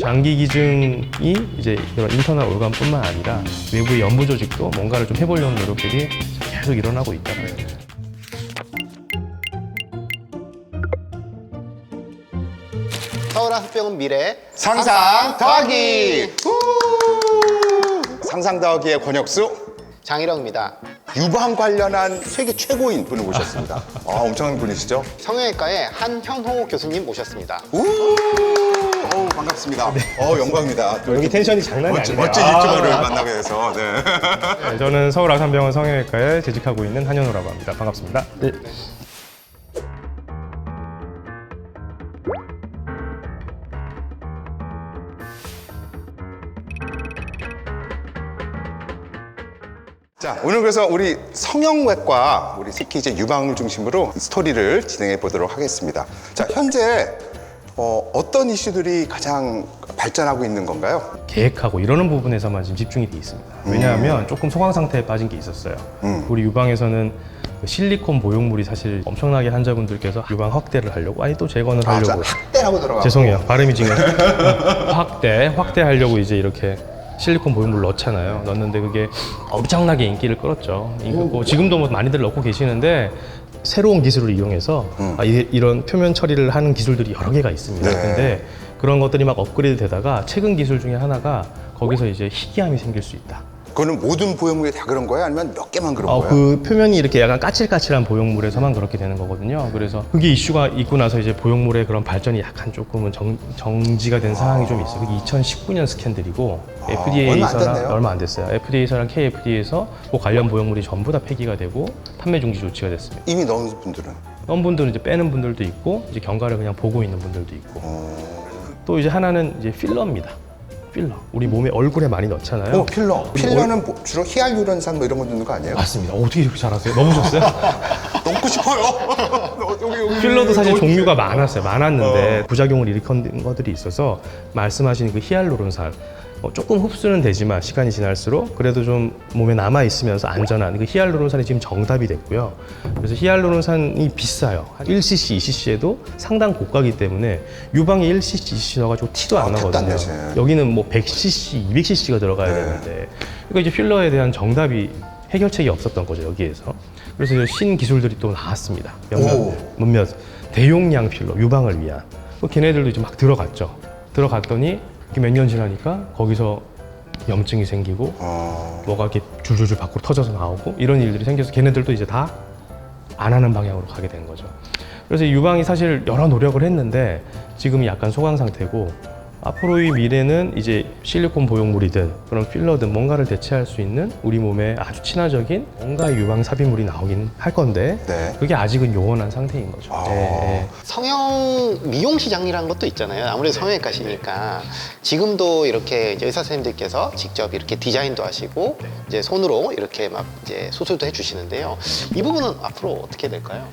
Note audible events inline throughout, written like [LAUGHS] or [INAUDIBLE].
장기 기증이 이제 이런 인터널 올감뿐만 아니라 외부의 연부 조직도 뭔가를 좀 해보려는 노력들이 계속 일어나고 있다. 서울학병원 미래 상상 더하기! 우! 상상 더하기의 권혁수 장일영입니다. 유방 관련한 세계 최고인 분을 모셨습니다. [LAUGHS] 아, 엄청난 분이시죠? 성형외과의 한현호 교수님 모셨습니다. 우! 반갑습니다. 어, 영광입니다. 또 여기 텐션이 장난이 멋진, 아니네요. 멋진 아. 유튜버를 만나게 돼서 네. [LAUGHS] 네, 저는 서울 아산병원 성형외과에 재직하고 있는 한현우라고 합니다. 반갑습니다. 네. 자, 오늘 그래서 우리 성형외과, 우리 특히 이제 유방을 중심으로 스토리를 진행해 보도록 하겠습니다. 자, 현재 어, 어떤 이슈들이 가장 발전하고 있는 건가요? 계획하고 이러는 부분에서만 지금 집중이 돼 있습니다. 왜냐하면 조금 소강 상태에 빠진 게 있었어요. 음. 우리 유방에서는 그 실리콘 보형물이 사실 엄청나게 환자분들께서 유방 확대를 하려고 아니 또 재건을 아, 자, 하려고 학대라고 들어가고. 죄송해요 발음이 지금 [LAUGHS] 확대 확대하려고 이제 이렇게 실리콘 보형물 넣잖아요 넣는데 그게 엄청나게 인기를 끌었죠 인기 끌고 지금도 뭐 많이들 넣고 계시는데 새로운 기술을 이용해서 아, 이, 이런 표면 처리를 하는 기술들이 여러 개가 있습니다. 네. 근데 그런 것들이 막 업그레이드 되다가 최근 기술 중에 하나가 거기서 이제 희귀암이 생길 수 있다 그거는 모든 보형물이 다 그런 거예요? 아니면 몇 개만 그런 어, 거예요? 그 표면이 이렇게 약간 까칠까칠한 보형물에서만 그렇게 되는 거거든요. 그래서 그게 이슈가 있고 나서 이제 보형물의 그런 발전이 약간 조금은 정, 정지가 된 상황이 좀 있어요. 그게 2019년 스캔들이고 아, 얼마 안 FDA에서랑 됐네요. 얼마 안 됐어요. FDA에서랑 KFDA에서 그 관련 보형물이 전부 다 폐기가 되고 판매 중지 조치가 됐습니다. 이미 넣은 분들은 넣은 분들은 이제 빼는 분들도 있고 이제 경과를 그냥 보고 있는 분들도 있고 어, 또 이제 하나는 이제 필러입니다. 필러. 우리 몸에 얼굴에 많이 넣잖아요. 어, 필러. 필러는 뭐 주로 히알루론산 뭐 이런 거 넣는 거 아니에요? 맞습니다. 어떻게 이렇게 잘하세요? 넘으셨어요? [LAUGHS] 넣고 싶어요. [LAUGHS] 여기 여기. 필러도 사실 여기. 종류가 많았어요. 많았는데 부작용을 일으킨 것들이 있어서 말씀하신 그 히알루론산 어, 조금 흡수는 되지만 시간이 지날수록 그래도 좀 몸에 남아 있으면서 안전한 그 히알루론산이 지금 정답이 됐고요. 그래서 히알루론산이 비싸요. 한 1cc, 2cc에도 상당 고가기 때문에 유방에 1cc, 2cc 넣어가지고 티도 안 아, 나거든요. 되지. 여기는 뭐 100cc, 200cc가 들어가야 네. 되는데 그러니까 이제 필러에 대한 정답이 해결책이 없었던 거죠 여기에서. 그래서 이제 신 기술들이 또 나왔습니다. 몇몇, 오. 몇몇 대용량 필러 유방을 위한. 그 걔네들도 이제 막 들어갔죠. 들어갔더니 몇 년 지나니까 거기서 염증이 생기고 어, 뭐가 이렇게 줄줄줄 밖으로 터져서 나오고 이런 일들이 생겨서 걔네들도 이제 다 안 하는 방향으로 가게 된 거죠. 그래서 이 유방이 사실 여러 노력을 했는데 지금 약간 소강 상태고 앞으로의 미래는 이제 실리콘 보형물이든 그런 필러든 뭔가를 대체할 수 있는 우리 몸에 아주 친화적인 뭔가 유방 삽입물이 나오긴 할 건데 네. 그게 아직은 요원한 상태인 거죠. 아. 예, 예. 성형 미용 시장이라는 것도 있잖아요. 아무래도 성형외 과시니까 지금도 이렇게 이제 의사 선생님들께서 직접 이렇게 디자인도 하시고 이제 손으로 이렇게 막 이제 수술도 해주시는데요. 이 부분은 앞으로 어떻게 될까요?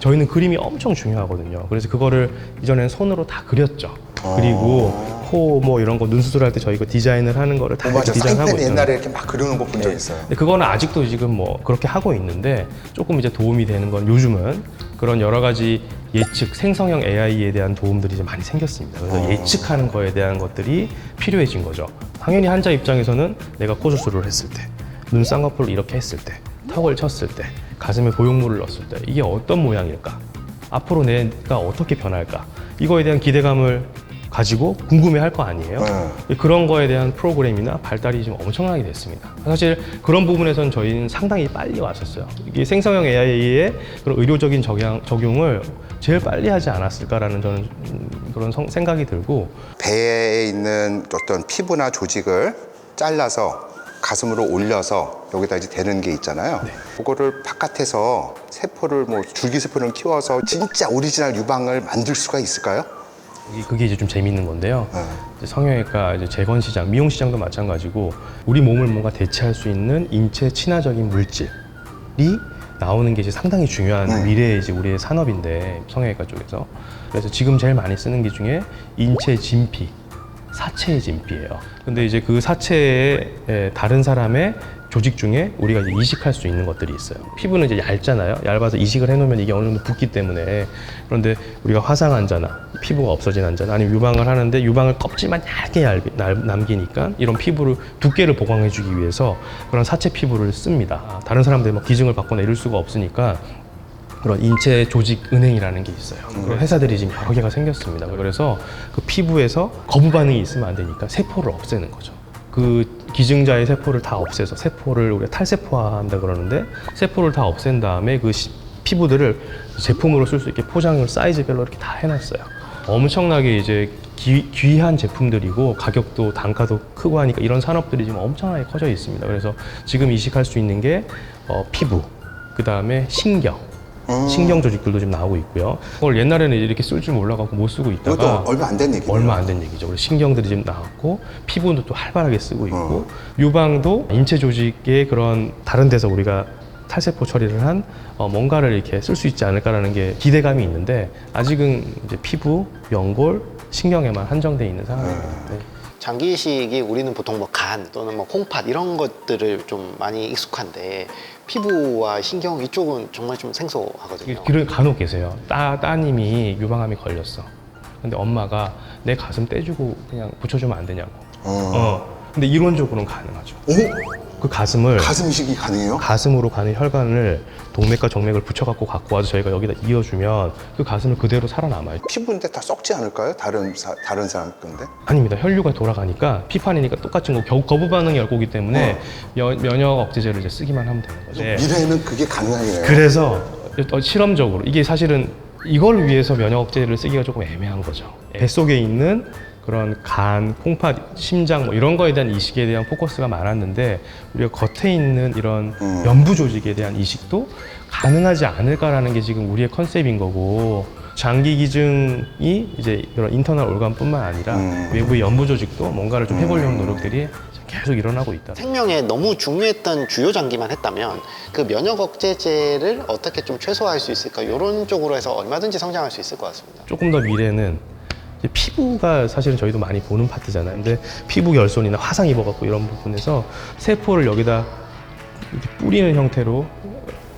저희는 그림이 엄청 중요하거든요. 그래서 그거를 이전엔 손으로 다 그렸죠. 그리고 코 뭐 이런 거 눈 수술할 때 저희 그 디자인을 하는 거를 다 어, 이렇게 맞아. 디자인하고 사인펜 있잖아요. 옛날에 이렇게 막 그려놓은 거본 적 있어요. 근데 그거는 아직도 지금 뭐 그렇게 하고 있는데 조금 이제 도움이 되는 건 요즘은 그런 여러 가지 예측 생성형 AI에 대한 도움들이 이제 많이 생겼습니다. 그래서 어. 예측하는 거에 대한 것들이 필요해진 거죠. 당연히 환자 입장에서는 내가 코 수술을 했을 때, 눈 쌍꺼풀을 이렇게 했을 때, 턱을 쳤을 때, 가슴에 보형물을 넣었을 때 이게 어떤 모양일까? 앞으로 내가 어떻게 변할까? 이거에 대한 기대감을 가지고 궁금해할 거 아니에요. 네. 그런 거에 대한 프로그램이나 발달이 지금 엄청나게 됐습니다. 사실 그런 부분에선 저희는 상당히 빨리 왔었어요. 이게 생성형 AI의 그런 의료적인 적용, 적용을 제일 빨리 하지 않았을까라는 저는 음, 그런 성- 생각이 들고 배에 있는 어떤 피부나 조직을 잘라서 가슴으로 올려서 여기다 이제 대는 게 있잖아요. 그거를 바깥에서 세포를 뭐 줄기세포를 키워서 진짜 오리지널 유방을 만들 수가 있을까요? 이- 그게 이제 좀 재밌는 건데요. 네. 이제 성형외과 이제 재건 시장, 미용 시장도 마찬가지고 우리 몸을 뭔가 대체할 수 있는 인체 친화적인 물질이 나오는 게 이제 상당히 중요한 네. 미래의 이제 우리의 산업인데 성형외과 쪽에서 그래서 지금 제일 많이 쓰는 게 중에 인체 진피, 사체의 진피예요. 근데 이제 그 사체에 에, 다른 사람의 조직 중에 우리가 이제 이식할 수 있는 것들이 있어요. 피부는 이제 얇잖아요. 얇아서 이식을 해놓으면 이게 어느 정도 붓기 때문에 그런데 우리가 화상 환자나 피부가 없어진 환자나 아니면 유방을 하는데 유방을 껍질만 얇게 얇, 남- 남기니까 이런 피부를 두께를 보강해주기 위해서 그런 사체 피부를 씁니다. 아, 다른 사람들이 막 기증을 받거나 이럴 수가 없으니까 그런 인체 조직 은행이라는 게 있어요. 그런 회사들이 지금 여러 개가 생겼습니다. 그래서 그 피부에서 거부 반응이 있으면 안 되니까 세포를 없애는 거죠. 그 기증자의 세포를 다 없애서 세포를 우리가 탈세포화한다 그러는데 세포를 다 없앤 다음에 그 시- 피부들을 제품으로 쓸 수 있게 포장을 사이즈별로 이렇게 다 해놨어요. 엄청나게 이제 귀, 귀한 제품들이고 가격도 단가도 크고 하니까 이런 산업들이 지금 엄청나게 커져 있습니다. 그래서 지금 이식할 수 있는 게 어, 피부, 그 다음에 신경, 신경 조직들도 지금 나오고 있고요. 그걸 옛날에는 이렇게 쓸 줄 몰라갖고 못 쓰고 이것도 있다가 얼마 안 된 얘기예요. 얼마 안 된 얘기죠. 그래서 신경들이 지금 나왔고 피부도 또 활발하게 쓰고 있고 어. 유방도 인체 조직의 그런 다른 데서 우리가 탈세포 처리를 한 어, 뭔가를 이렇게 쓸 수 있지 않을까라는 게 기대감이 있는데 아직은 이제 피부, 연골, 신경에만 한정돼 있는 상황입니다. 네. 장기 이식이 우리는 보통 뭐 간 또는 뭐 콩팥 이런 것들을 좀 많이 익숙한데 피부와 신경 이쪽은 정말 좀 생소하거든요. 그런 간혹 계세요. 따, 따님이 유방암이 걸렸어. 근데 엄마가 내 가슴 떼주고 그냥 붙여주면 안 되냐고. 어. 어. 근데 이론적으로는 가능하죠. 오? 그 가슴을 가슴 이식이 가능해요? 가슴으로 가는 혈관을 동맥과 정맥을 붙여갖고 갖고 와서 저희가 여기다 이어주면 그 가슴을 그대로 살아남아요. 피부인데 다 썩지 않을까요? 다른 사, 다른 사람 건데? 아닙니다. 혈류가 돌아가니까 피판이니까 똑같은 거 겨- 거부 반응이 올 거기 때문에 면, 면역 억제제를 이제 쓰기만 하면 되는 거죠. 네. 미래에는 그게 가능하네요. 그래서 어, 실험적으로 이게 사실은 이걸 위해서 면역 억제제를 쓰기가 조금 애매한 거죠. 뱃속에 있는 그런 간, 콩팥, 심장 뭐 이런 거에 대한 이식에 대한 포커스가 많았는데 우리가 겉에 있는 이런 음. 연부 조직에 대한 이식도 가능하지 않을까라는 게 지금 우리의 컨셉인 거고 장기 기증이 이제 이런 인터널 올간뿐만 아니라 음. 외부의 연부 조직도 뭔가를 좀 해보려는 노력들이 지금 계속 일어나고 있다. 생명에 너무 중요했던 주요 장기만 했다면 그 면역 억제제를 어떻게 좀 최소화할 수 있을까 이런 쪽으로 해서 얼마든지 성장할 수 있을 것 같습니다. 조금 더 미래는 피부가 사실은 저희도 많이 보는 파트잖아요. 근데 피부 결손이나 화상 입어갖고 이런 부분에서 세포를 여기다 이렇게 뿌리는 형태로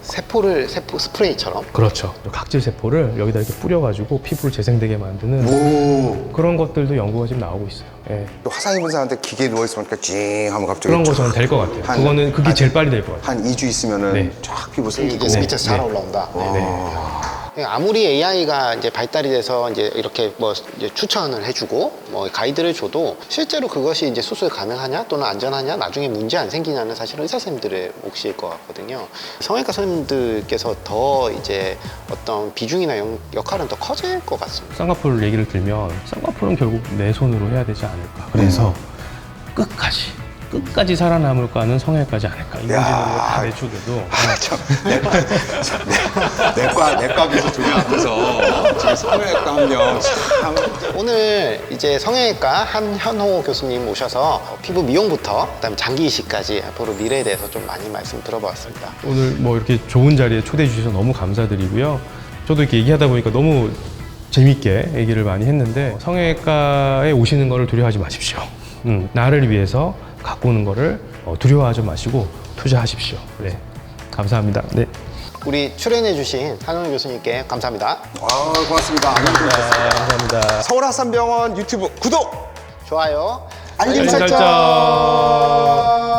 세포를 세포 스프레이처럼 그렇죠. 각질 세포를 여기다 이렇게 뿌려가지고 피부를 재생되게 만드는 오. 그런 것들도 연구가 지금 나오고 있어요. 예. 화상 입은 사람한테 기계에 누워 있으니까 찡 하면 갑자기 그런 거쫙 저는 될 것 같아요. 한- 그거는 그게 한- 제일 빨리 될 것 같아요. 한 2주 있으면은 네. 쫙 피부 이게 생기고 밑에서 잘 네. 올라온다. 아. 아무리 AI가 이제 발달이 돼서 이제 이렇게 뭐 이제 추천을 해주고 뭐 가이드를 줘도 실제로 그것이 이제 수술 가능하냐 또는 안전하냐 나중에 문제 안 생기냐는 사실은 의사 선생님들의 몫일 것 같거든요. 성형외과 선생님들께서 더 이제 어떤 비중이나 영- 역할은 더 커질 것 같습니다. 쌍꺼풀 얘기를 들면 쌍꺼풀은 결국 내 손으로 해야 되지 않을까. 그래서 끝까지 끝까지 살아남을까는 성형외과지 않을까. 인공지능으로 야. 다 내쫓겨도 아, 참, 내과, 참, 내- 내과, 내과 교수 두명 앞에서 지금 성형외과 한 명, 참. 오늘 이제 성형외과 한현호 교수님 모셔서 피부 미용부터 그다음에 장기 이식까지 앞으로 미래에 대해서 좀 많이 말씀 들어보았습니다. 오늘 뭐 이렇게 좋은 자리에 초대해 주셔서 너무 감사드리고요. 저도 이렇게 얘기하다 보니까 너무 재밌게 얘기를 많이 했는데 성형외과에 오시는 거를 두려워하지 마십시오. 음, 나를 위해서 가꾸는 거를 어, 두려워하지 마시고 투자하십시오. 네, 감사합니다. 네. 우리 출연해주신 한현호 교수님께 감사합니다. 아, 고맙습니다. 감사합니다. 서울학산병원 유튜브 구독! 좋아요. 알림! 설정!